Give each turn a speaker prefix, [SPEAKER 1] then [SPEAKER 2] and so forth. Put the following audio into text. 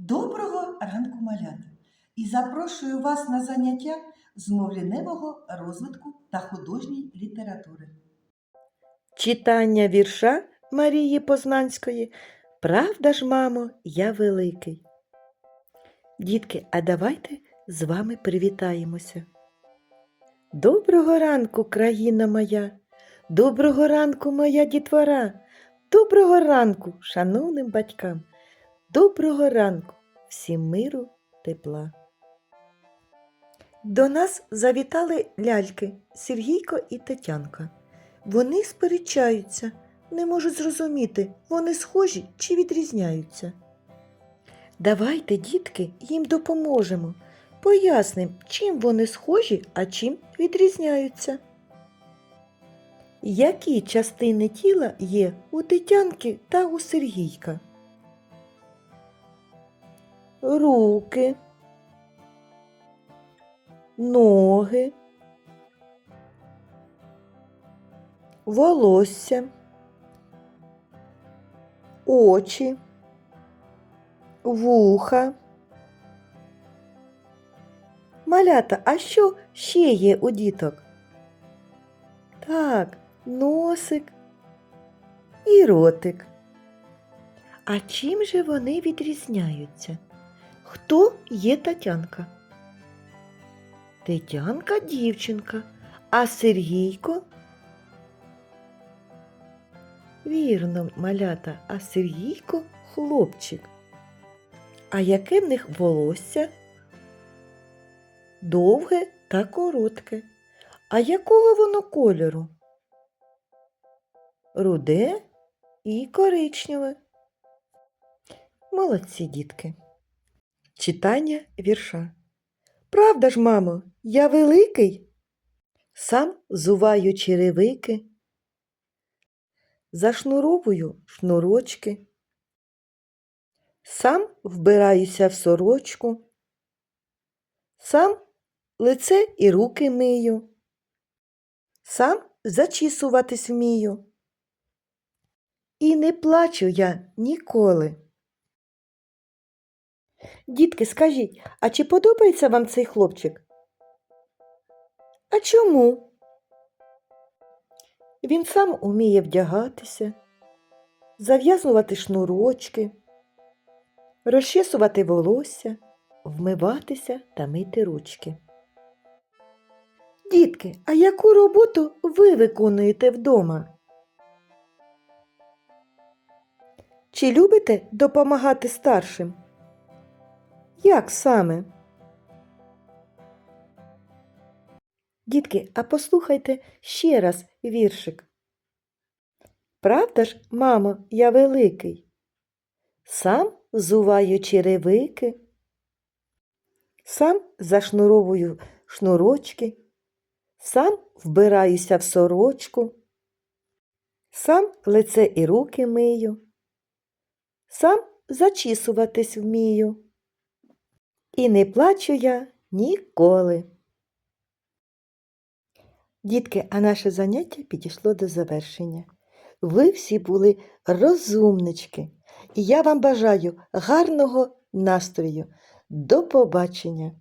[SPEAKER 1] Доброго ранку, малята! І запрошую вас на заняття з мовліневого розвитку та художньої літератури.
[SPEAKER 2] Читання вірша Марії Познанської Правда ж, мамо, я великий. Дітки, а давайте з вами привітаємося. Доброго ранку, країна моя, доброго ранку, моя дітвора, доброго ранку, шановним батькам, доброго ранку, всім миру, тепла. До нас завітали ляльки Сергійко і Тетянка. Вони сперечаються, не можуть зрозуміти, вони схожі чи відрізняються. Давайте, дітки, їм допоможемо, пояснимо, чим вони схожі, а чим відрізняються. Які частини тіла є у Тетянки та у Сергійка? Руки, ноги, волосся, очі, вуха. Малята, а що ще є у діток? Так, носик і ротик. А чим же вони відрізняються? Хто є Тетянка? Тетянка дівчинка, а Сергійко Вірно, малята, а Сергійко хлопчик. А яке в них волосся? Довге та коротке. А якого воно кольору? Руде і коричневе. Молодці дітки. Читання вірша. Правда ж, мамо, я великий? Сам зуваю черевики зашнуровую шнурочки, сам вбираюся в сорочку, сам лице і руки мию, сам зачісуватись вмію. І не плачу я ніколи. Дітки, скажіть, а чи подобається вам цей хлопчик? А чому? Він сам уміє вдягатися, зав'язувати шнурочки, розчесувати волосся, вмиватися та мити ручки. Дітки, а яку роботу ви виконуєте вдома? Чи любите допомагати старшим? Як саме? Дітки, а послухайте ще раз віршик. Правда ж, мамо, я великий? Сам зуваю черевики, сам зашнуровую шнурочки, сам вбираюся в сорочку, сам лице і руки мию, сам зачісуватись вмію. І не плачу я ніколи. Дітки, а наше заняття підійшло до завершення. Ви всі були розумнички, і я вам бажаю гарного настрою. До побачення!